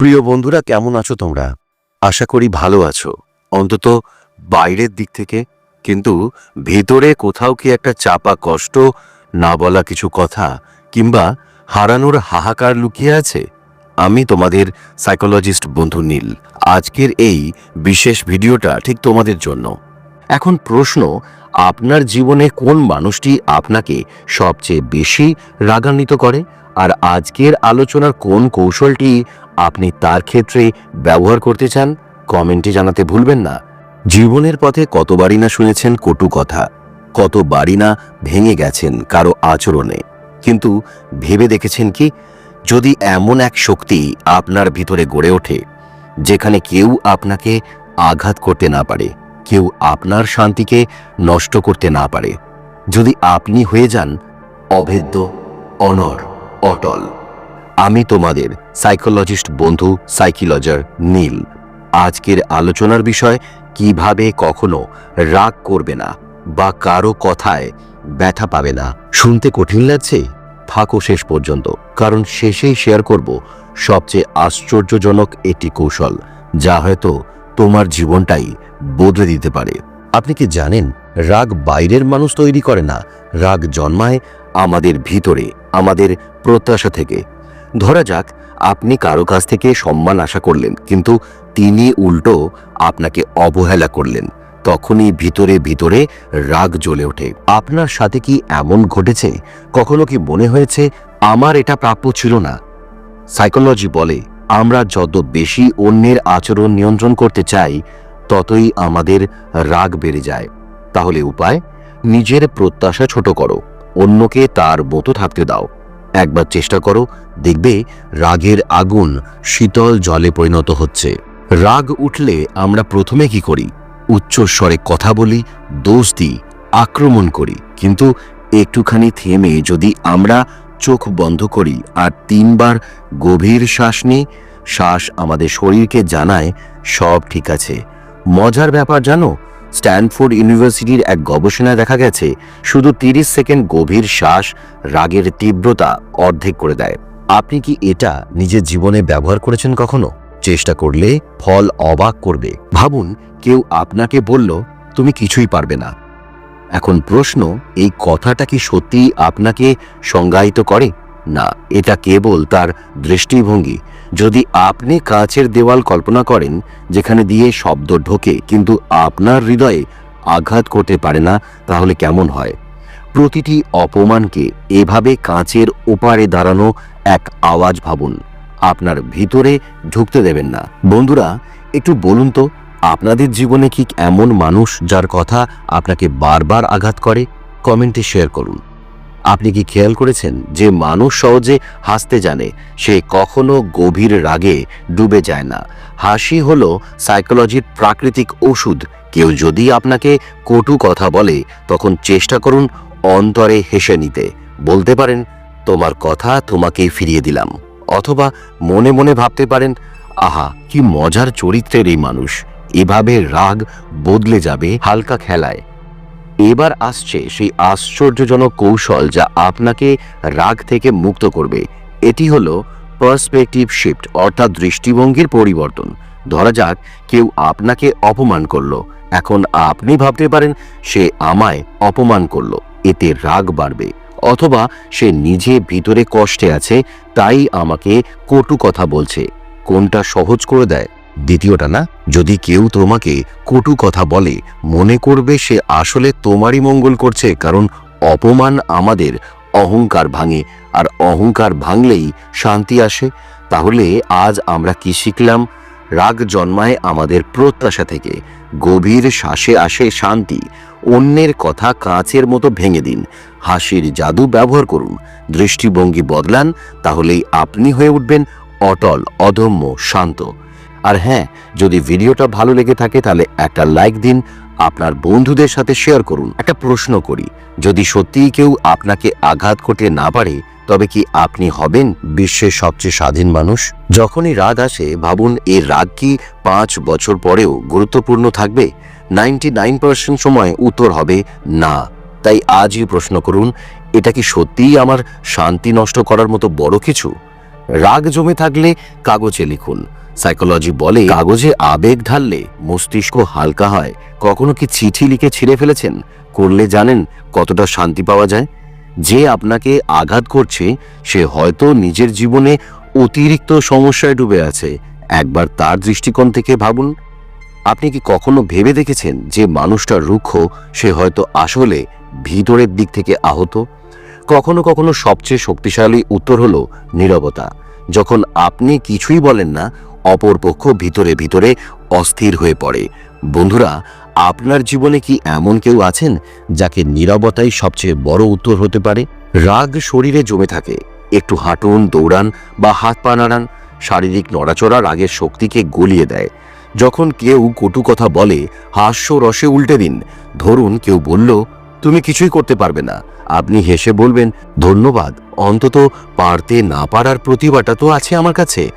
প্রিয় বন্ধুরা, কেমন আছো তোমরা? আশা করি ভালো আছো। অন্তত বাইরের দিক থেকে, কিন্তু ভেতরে কোথাও কি একটা চাপা কষ্ট, না বলা কিছু কথা, কিংবা হারানোর হাহাকার লুকিয়ে আছে? আমি তোমাদের সাইকোলজিস্ট বন্ধু নীল। আজকের এই বিশেষ ভিডিওটা ঠিক তোমাদের জন্য। এখন প্রশ্ন, আপনার জীবনে কোন মানুষটি আপনাকে সবচেয়ে বেশি রাগান্বিত করে? আর আজকের আলোচনার কোন কৌশলটি আপনি তার ক্ষেত্রে ব্যবহার করতে চান, কমেন্টে জানাতে ভুলবেন না। জীবনের পথে কতবারই না শুনেছেন কটু কথা, কতবারই না ভেঙে গেছেন কারও আচরণে। কিন্তু ভেবে দেখেছেন কি, যদি এমন এক শক্তি আপনার ভিতরে গড়ে ওঠে, যেখানে কেউ আপনাকে আঘাত করতে না পারে, কেউ আপনার শান্তিকে নষ্ট করতে না পারে, যদি আপনি হয়ে যান অভেদ্য, অনর, অটল। আমি তোমাদের সাইকোলজিস্ট বন্ধু, সাইকিলজার নীল। আজকের আলোচনার বিষয়, কীভাবে কখনো রাগ করবে না বা কারও কথায় ব্যথা পাবে না। শুনতে কঠিন লাগছে? থাকো শেষ পর্যন্ত, কারণ শেষেই শেয়ার করব সবচেয়ে আশ্চর্যজনক একটি কৌশল, যা হয়তো তোমার জীবনটাই বদলে দিতে পারে। আপনি কি জানেন, রাগ বাইরের মানুষ তৈরি করে না? রাগ জন্মায় আমাদের ভিতরে, আমাদের প্রত্যাশা থেকে। ধরা যাক, আপনি কারও কাছ থেকে সম্মান আশা করলেন, কিন্তু তিনি উল্টো আপনাকে অবহেলা করলেন। তখনই ভিতরে ভিতরে রাগ জ্বলে ওঠে। আপনার সাথে কি এমন ঘটেছে? কখনো কি মনে হয়েছে, আমার এটা প্রাপ্য ছিল না? সাইকোলজি বলে, আমরা যত বেশি অন্যের আচরণ নিয়ন্ত্রণ করতে চাই, ততই আমাদের রাগ বেড়ে যায়। তাহলে উপায়, নিজের প্রত্যাশা ছোট করো, অন্যকে তার মতো থাকতে দাও। একবার চেষ্টা করো দেখবে রাগের আগুন শীতল জলে পরিণত হচ্ছে। রাগ উঠলে আমরা প্রথমে কি করি? উচ্চস্বরে কথা বলি, দোষ দিই, আক্রমণ করি। কিন্তু একটুখানি থেমে যদি আমরা চোখ বন্ধ করি আর তিনবার গভীর শ্বাস নিই, শ্বাস আমাদের শরীরকে জানায়, সব ঠিক আছে। মজার ব্যাপার জানো? স্ট্যানফোর্ড ইউনিভার্সিটির এক গবেষণায় দেখা গেছে, শুধু তিরিশ সেকেন্ড গভীর শ্বাস রাগের তীব্রতা অর্ধেক করে দেয়। আপনি কি এটা নিজের জীবনে ব্যবহার করেছেন কখনো? চেষ্টা করলে ফল অবাক করবে। ভাবুন, কেউ আপনাকে বলল, তুমি কিছুই পারবে না। এখন প্রশ্ন, এই কথাটা কি সত্যিই আপনাকে সংজ্ঞায়িত করে? না, এটা কেবল তার দৃষ্টিভঙ্গি। যদি আপনি কাচের দেওয়াল কল্পনা করেন, যেখানে দিয়ে শব্দ ঢোকে, কিন্তু আপনার হৃদয়ে আঘাত করতে পারে না, তাহলে কেমন হয়? প্রতিটি অপমানকে এভাবে কাঁচের ওপারে দাঁড়ানো এক আওয়াজ ভাবুন। আপনার ভিতরে ঢুকতে দেবেন না। বন্ধুরা, একটু বলুন তো, আপনাদের জীবনে কি এমন মানুষ যার কথা আপনাকে বারবার আঘাত করে? কমেন্টে শেয়ার করুন। আপনি কি খেয়াল করেছেন যে মানুষ সহজে হাসতে জানে, সে কখনো গভীর রাগে ডুবে যায় না। হাসি হলো সাইকোলজির প্রাকৃতিক ওষুধ। কেউ যদি আপনাকে কটু কথা বলে, তখন চেষ্টা করুন অন্তরে হেসে নিতে। বলতে পারেন, তোমার কথা তোমাকে ফিরিয়ে দিলাম। অথবা মনে মনে ভাবতে পারেন, আহা, কি মজার চরিত্রের এই মানুষ। এভাবে রাগ বদলে যাবে হালকা খেলায়। এবার আসছে সেই আশ্চর্যজনক কৌশল যা আপনাকে রাগ থেকে মুক্ত করবে। এটি হলো পার্সপেক্টিভ শিফট, অর্থাৎ দৃষ্টিভঙ্গির পরিবর্তন। ধরা যাক, কেউ আপনাকে অপমান করল। এখন আপনি ভাবতে পারেন, সে আমায় অপমান করল। এতে রাগ বাড়বে। অথবা সে নিজে ভিতরে কষ্টে আছে, তাই আমাকে কটু কথা বলছে। কোনটা সহজ করে দেয়? দ্বিতীয়টা না, যদি কেউ তোমাকে কটু কথা বলে, মনে করবে সে আসলে তোমারই মঙ্গল করছে, কারণ অপমান আমাদের অহংকার ভাঙে, আর অহংকার ভাঙলেই শান্তি আসে। তাহলে আজ আমরা কি শিখলাম? রাগ জন্মায় আমাদের প্রত্যাশা থেকে। গভীর শ্বাসে আসে শান্তি। অন্যের কথা কাঁচের মতো ভেঙে দিন। হাসির জাদু ব্যবহার করুন। দৃষ্টিভঙ্গি বদলান, তাহলেই আপনি হয়ে উঠবেন অটল, অদম্য, শান্ত। আর হ্যাঁ যদি ভিডিওটা ভালো লেগে থাকে, তাহলে একটা লাইক দিন, আপনার বন্ধুদের সাথে শেয়ার করুন। একটা প্রশ্ন করি, যদি সত্যিই কেউ আপনাকে আঘাত করতে না পারে, তবে কি আপনি হবেন বিশ্বের সবচেয়ে স্বাধীন মানুষ? যখনই রাগ আসে, ভাবুন এই রাগ কি পাঁচ বছর পরেও গুরুত্বপূর্ণ থাকবে? নাইনটি নাইন পার্সেন্ট সময় উত্তর হবে না। তাই আজই প্রশ্ন করুন, এটা কি সত্যিই আমার শান্তি নষ্ট করার মতো বড় কিছু? রাগ জমে থাকলে কাগজে লিখুন। সাইকোলজি বলে, কাগজে আবেগ ঢাললে মস্তিষ্ক হালকা হয়। কখনো কি চিঠি লিখে ছিঁড়ে ফেলেছেন? করলে জানেন কতটা শান্তি পাওয়া যায়? যে আপনাকে আঘাত করছে, সে হয়তো নিজের জীবনে অতিরিক্ত সমস্যায় ডুবে আছে। একবার তার দৃষ্টিকোণ থেকে ভাবুন। আপনি কি কখনো ভেবে দেখেছেন যে মানুষটা রুক্ষ, সে হয়তো আসলে ভিতরের দিক থেকে আহত? কখনো কখনো সবচেয়ে শক্তিশালী উত্তর হলো নীরবতা। যখন আপনি কিছুই বলেন না অপরপক্ষ ভিতরে ভিতরে অস্থির হয়ে পড়ে। বন্ধুরা, আপনার জীবনে কি এমন কেউ আছেন যাকে নীরবতাই সবচেয়ে বড় উত্তর হতে পারে? রাগ শরীরে জমে থাকে। একটু হাঁটুন, দৌড়ান বা হাত পা নাড়ান। শারীরিক নড়াচড়া রাগের শক্তিকে গলিয়ে দেয়। যখন কেউ কটু কথা বলে, হাস্য রসে উল্টে দিন। ধরুন কেউ বলল, তুমি কিছুই করতে পারবে না। আপনি হেসে বলবেন, ধন্যবাদ, অন্তত পারতে না পারার প্রতিভাটা তো আছে আমার কাছে।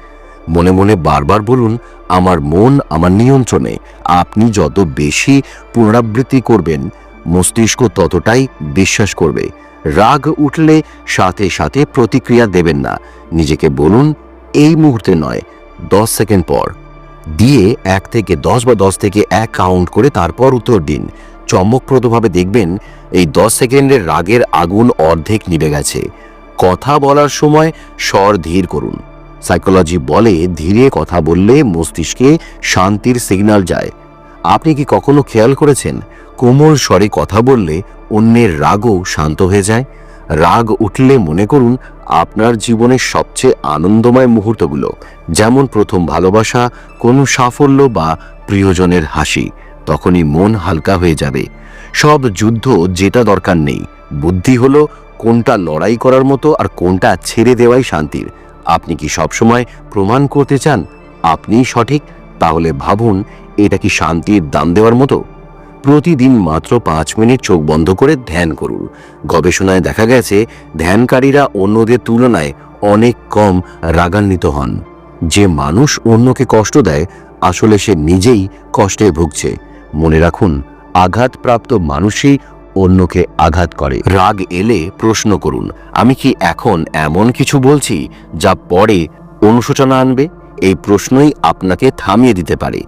মনে মনে বারবার বলুন, আমার মন আমার নিয়ন্ত্রণে, আপনি যত বেশি পুনরাবৃত্তি করবেন, মস্তিষ্ক ততটাই বিশ্বাস করবে। রাগ উঠলে সাথে সাথে প্রতিক্রিয়া দেবেন না। নিজেকে বলুন, এই মুহূর্তে নয়, দশ সেকেন্ড পর। দিয়ে এক থেকে দশ বা দশ থেকে এক কাউন্ট করে তারপর উত্তর দিন। চমকপ্রদভাবে দেখবেন এই দশ সেকেন্ডের রাগের আগুন অর্ধেক নিভে গেছে। কথা বলার সময় স্বর ধীর করুন। সাইকোলজি বলে ধীরে কথা বললে মস্তিষ্কে শান্তির সিগন্যাল যায়। আপনি কি কখনো খেয়াল করেছেন? কোমল স্বরে কথা বললে অন্যের রাগও শান্ত হয়ে যায়? রাগ উঠলে মনে করুন আপনার জীবনের সবচেয়ে আনন্দময় মুহূর্তগুলো, যেমন প্রথম ভালোবাসা, কোনো সাফল্য বা প্রিয়জনের হাসি, তখনই মন হালকা হয়ে যাবে। সব যুদ্ধ যেটা দরকার নেই, বুদ্ধি হলো কোনটা লড়াই করার মতো আর কোনটা ছেড়ে দেওয়াই শান্তির। আপনি কি সবসময় প্রমাণ করতে চান? আপনিই সঠিক, তাহলে ভাবুন, এটা কি শান্তির দাম দেওয়ার মতো? প্রতিদিন মাত্র পাঁচ মিনিট চোখ বন্ধ করে ধ্যান করুন। গবেষণায় দেখা গেছে, ধ্যানকারীরা অন্যদের তুলনায় অনেক কম রাগান্বিত হন। যে মানুষ অন্যকে কষ্ট দেয়, আসলে সে নিজেই কষ্টে ভুগছে। মনে রাখুন, আঘাতপ্রাপ্ত মানুষই অন্যকে আঘাত করে। রাগ এলে প্রশ্ন করুন, আমি কি এখন এমন কিছু বলছি যা পরে অনুশোচনা আনবে? এই প্রশ্নই আপনাকে থামিয়ে দিতে পারে।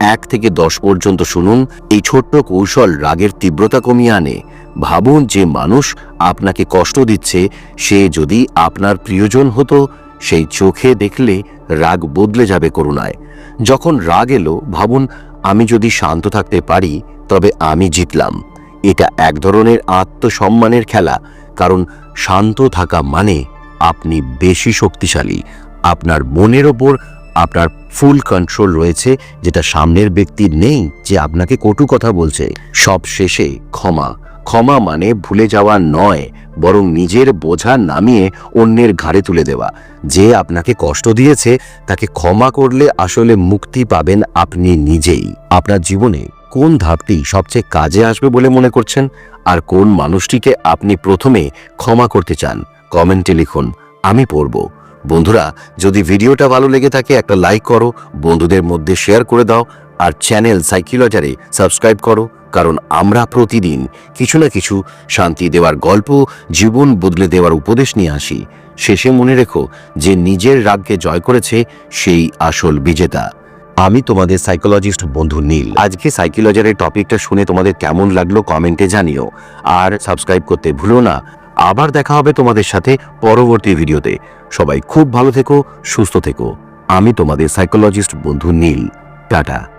এক থেকে দশ পর্যন্ত শুনুন, এই ছোট্ট কৌশল রাগের তীব্রতা কমিয়ে আনে। ভাবুন যে মানুষ আপনাকে কষ্ট দিচ্ছে, সে যদি আপনার প্রিয়জন হতো, সেই চোখে দেখলে রাগ বদলে যাবে করুণায়। যখন রাগ এলো, ভাবুন, আমি যদি শান্ত থাকতে পারি, তবে আমি জিতলাম। এটা এক ধরনের আত্মসম্মানের খেলা, কারণ শান্ত থাকা মানে আপনি বেশি শক্তিশালী। আপনার মনের ওপর আপনার ফুল কন্ট্রোল রয়েছে, যেটা সামনের ব্যক্তির নেই যে আপনাকে কটু কথা বলছে। সব শেষে ক্ষমা। ক্ষমা মানে ভুলে যাওয়া নয়, বরং নিজের বোঝা নামিয়ে অন্যের ঘাড়ে তুলে দেওয়া। যে আপনাকে কষ্ট দিয়েছে, তাকে ক্ষমা করলে আসলে মুক্তি পাবেন আপনি নিজেই। আপনার জীবনে কোন ধাপটি সবচেয়ে কাজে আসবে বলে মনে করছেন? আর কোন মানুষটিকে আপনি প্রথমে ক্ষমা করতে চান? কমেন্টে লিখুন, আমি পড়ব। বন্ধুরা, যদি ভিডিওটা ভালো লেগে থাকে, একটা লাইক করো, বন্ধুদের মধ্যে শেয়ার করে দাও, আর চ্যানেল সাইকিলজারে সাবস্ক্রাইব করো, কারণ আমরা প্রতিদিন কিছু না কিছু শান্তি দেওয়ার গল্প, জীবন বদলে দেওয়ার উপদেশ নিয়ে আসি। শেষে মনে রেখো যে নিজের রাগকে জয় করেছে সেই আসল বিজেতা। আমি তোমাদের সাইকোলজিস্ট বন্ধু নীল। আজকে সাইকোলজারের টপিকটা শুনে তোমাদের কেমন লাগল কমেন্টে জানিও। আর সাবস্ক্রাইব করতে ভুলো না। আবার দেখা হবে তোমাদের সাথে পরবর্তী ভিডিওতে। সবাই খুব ভালো থেকো, সুস্থ থেকো। আমি তোমাদের সাইকোলজিস্ট বন্ধু নীল। টাটা।